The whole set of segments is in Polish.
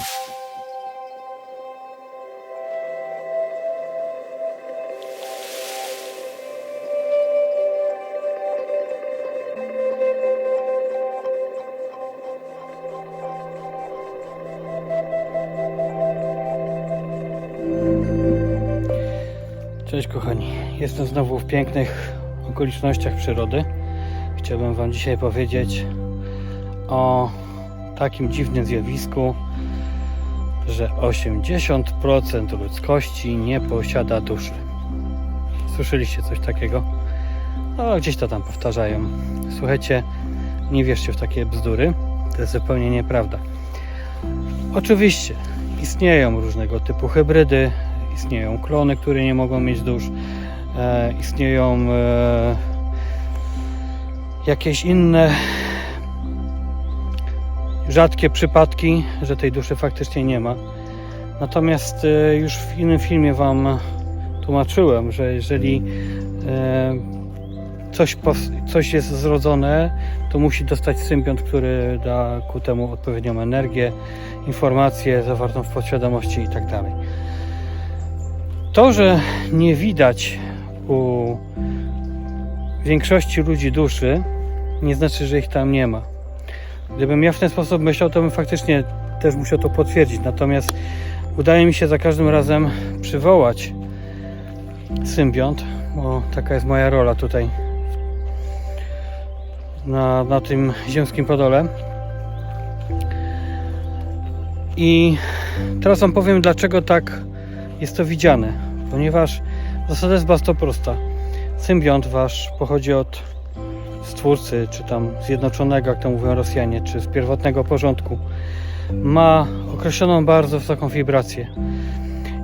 Cześć kochani, jestem znowu w pięknych okolicznościach przyrody. Chciałbym Wam dzisiaj powiedzieć o takim dziwnym zjawisku, że 80% ludzkości nie posiada duszy. Słyszeliście coś takiego? No, gdzieś to tam powtarzają. Słuchajcie, nie wierzcie w takie bzdury, to jest zupełnie nieprawda. Oczywiście istnieją różnego typu hybrydy, istnieją klony, które nie mogą mieć dusz, e, istnieją e, jakieś inne rzadkie przypadki, że tej duszy faktycznie nie ma. Natomiast e, już w innym filmie Wam tłumaczyłem, że jeżeli e, coś, coś jest zrodzone, to musi dostać symbiont, który da ku temu odpowiednią energię, informację zawartą w podświadomości i tak. To, że nie widać u większości ludzi duszy, nie znaczy, że ich tam nie ma. Gdybym ja w ten sposób myślał, to bym faktycznie też musiał to potwierdzić. Natomiast udaje mi się za każdym razem przywołać symbiont, bo taka jest moja rola tutaj na, na tym ziemskim podole. I teraz Wam powiem, dlaczego tak jest to widziane, ponieważ zasada jest bardzo prosta. Symbiont wasz pochodzi od stwórcy, czy tam zjednoczonego, jak to mówią Rosjanie, czy z pierwotnego porządku. Ma określoną bardzo wysoką wibrację.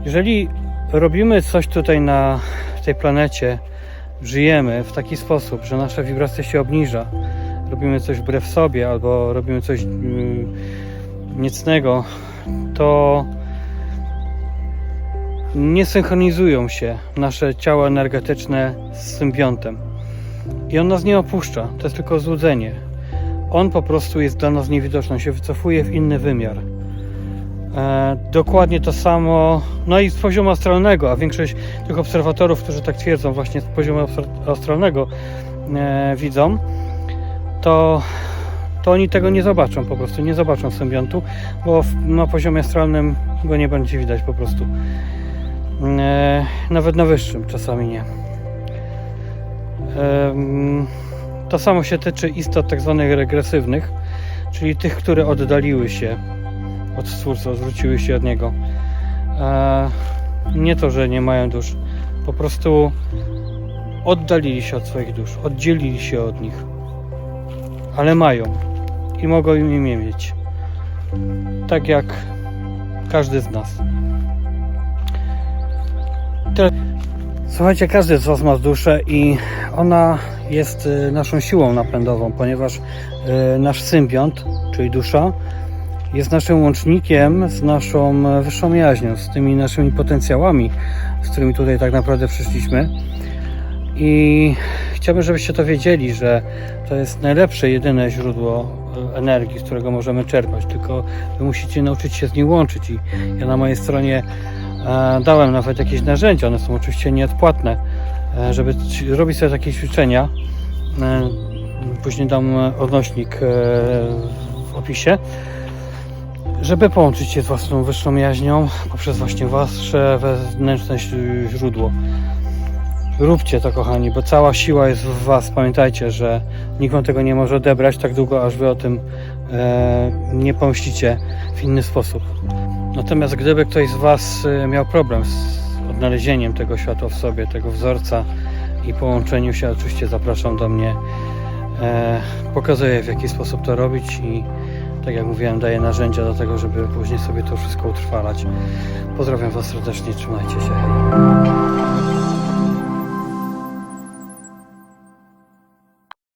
Jeżeli robimy coś tutaj na tej planecie, żyjemy w taki sposób, że nasza wibracja się obniża, robimy coś wbrew sobie albo robimy coś mm, niecnego, to nie synchronizują się nasze ciała energetyczne z symbiontem. I on nas nie opuszcza, to jest tylko złudzenie. On po prostu jest dla nas niewidoczny, się wycofuje w inny wymiar. E, dokładnie to samo, no i z poziomu astralnego, a większość tych obserwatorów, którzy tak twierdzą, właśnie z poziomu astra- astralnego e, widzą, to, to oni tego nie zobaczą po prostu, nie zobaczą symbiontu, bo w, na poziomie astralnym go nie będzie widać po prostu. E, nawet na wyższym czasami nie. To samo się tyczy istot tak zwanych regresywnych, czyli tych, które oddaliły się od Stwórcy, odwróciły się od Niego. E, Nie to, że nie mają dusz, po prostu oddalili się od swoich dusz, oddzielili się od nich, ale mają i mogą im imię mieć. Tak jak każdy z nas. Słuchajcie, każdy z Was ma duszę i ona jest y, naszą siłą napędową, ponieważ y, nasz symbiont, czyli dusza, jest naszym łącznikiem z naszą e, wyższą jaźnią, z tymi naszymi potencjałami, z którymi tutaj tak naprawdę przyszliśmy. I chciałbym, żebyście to wiedzieli, że to jest najlepsze, jedyne źródło energii, z którego możemy czerpać, tylko Wy musicie nauczyć się z nim łączyć. I ja na mojej stronie Dałem nawet jakieś narzędzia, one są oczywiście nieodpłatne, e, żeby robić sobie takie ćwiczenia. E, Później dam e, odnośnik e, w opisie, żeby połączyć się z własną wyższą jaźnią poprzez właśnie wasze wewnętrzne źródło. Róbcie to, kochani, bo cała siła jest w Was. Pamiętajcie, że nikt wam tego nie może odebrać tak długo, aż Wy o tym e, nie pomyślicie w inny sposób. Natomiast gdyby ktoś z Was y, miał problem z odnalezieniem tego światła w sobie, tego wzorca i połączeniu się, oczywiście zapraszam do mnie. E, pokazuję w jaki sposób to robić i tak jak mówiłem, daję narzędzia do tego, żeby później sobie to wszystko utrwalać. Pozdrawiam Was serdecznie, trzymajcie się.